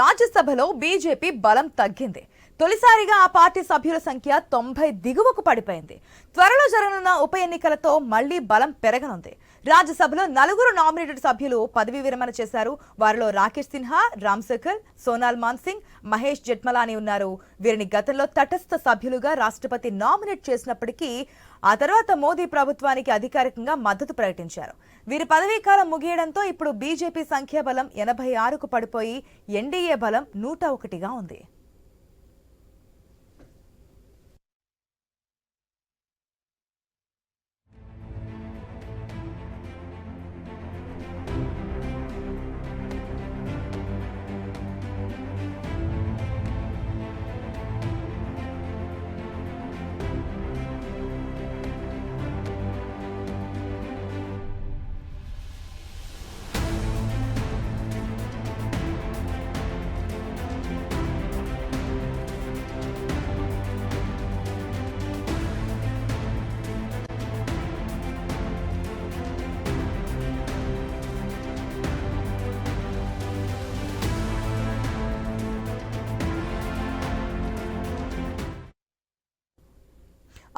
రాజ్యసభలో బీజేపీ బలం తగ్గింది. తొలిసారిగా ఆ పార్టీ సభ్యుల సంఖ్య తొంభై దిగువకు పడిపోయింది. త్వరలో జరగనున్న ఉప ఎన్నికలతో మళ్ళీ బలం పెరగనుంది. రాజ్యసభలో నలుగురు నామినేటెడ్ సభ్యులు పదవి విరమణ చేశారు. వారిలో రాకేష్ సిన్హా రామ్ సోనాల్ మాన్ సింగ్ మహేష్ జెట్మలాని ఉన్నారు. వీరిని గతంలో తటస్థ సభ్యులుగా రాష్ట్రపతి నామినేట్ చేసినప్పటికీ ఆ తర్వాత మోదీ ప్రభుత్వానికి అధికారికంగా మద్దతు ప్రకటించారు. వీరి పదవీకాలం ముగియడంతో ఇప్పుడు బీజేపీ సంఖ్యాబలం ఎనభై ఆరుకు పడిపోయి ఎన్డీఏ బలం నూట ఒకటిగా ఉంది.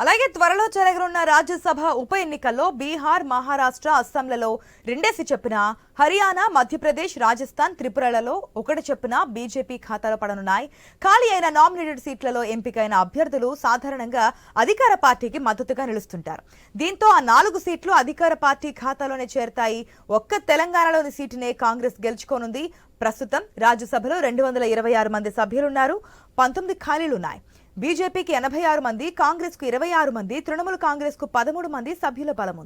అలాగే త్వరలో జరగనున్న రాజ్యసభ ఉప ఎన్నికల్లో బీహార్ మహారాష్ట్ర అస్సాంలలో రెండేసి చెప్పిన హర్యానా మధ్యప్రదేశ్ రాజస్థాన్ త్రిపురలలో ఒకటి చెప్పిన బీజేపీ ఖాతాలో పడనున్నాయి. ఖాళీ అయిన నామినేటెడ్ సీట్లలో ఎంపికైన అభ్యర్థులు సాధారణంగా అధికార పార్టీకి మద్దతుగా నిలుస్తుంటారు. దీంతో ఆ నాలుగు సీట్లు అధికార పార్టీ ఖాతాలోనే చేరతాయి. ఒక్క తెలంగాణలోని సీటునే కాంగ్రెస్ గెలుచుకోనుంది. ప్రస్తుతం రాజ్యసభలో రెండు వందల ఇరవై ఆరు మంది సభ్యులున్నారు. పంతొమ్మిది ఖాళీలున్నాయి. బీజేపీకి ఎనభై ఆరు మంది కాంగ్రెస్కు ఇరవై ఆరు మంది తృణమూల్ కాంగ్రెస్కు పదమూడు మంది సభ్యుల బలం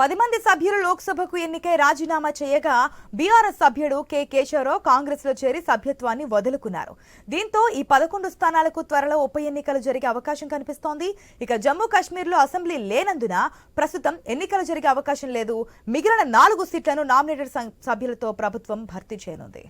పది మంది సభ్యులు లోక్సభకు ఎన్నికై రాజీనామా చేయగా బీఆర్ఎస్ సభ్యుడు కె కేశవరావు కాంగ్రెస్లో చేరి సభ్యత్వాన్ని వదులుకున్నారు. దీంతో ఈ పదకొండు స్థానాలకు త్వరలో ఉప ఎన్నికలు జరిగే అవకాశం కనిపిస్తోంది. ఇక జమ్మూ కాశ్మీర్లో అసెంబ్లీ లేనందున ప్రస్తుతం ఎన్నికలు జరిగే అవకాశం లేదు. మిగిలిన నాలుగు సీట్లను నామినేటెడ్ సభ్యులతో ప్రభుత్వం భర్తీ చేయనుంది.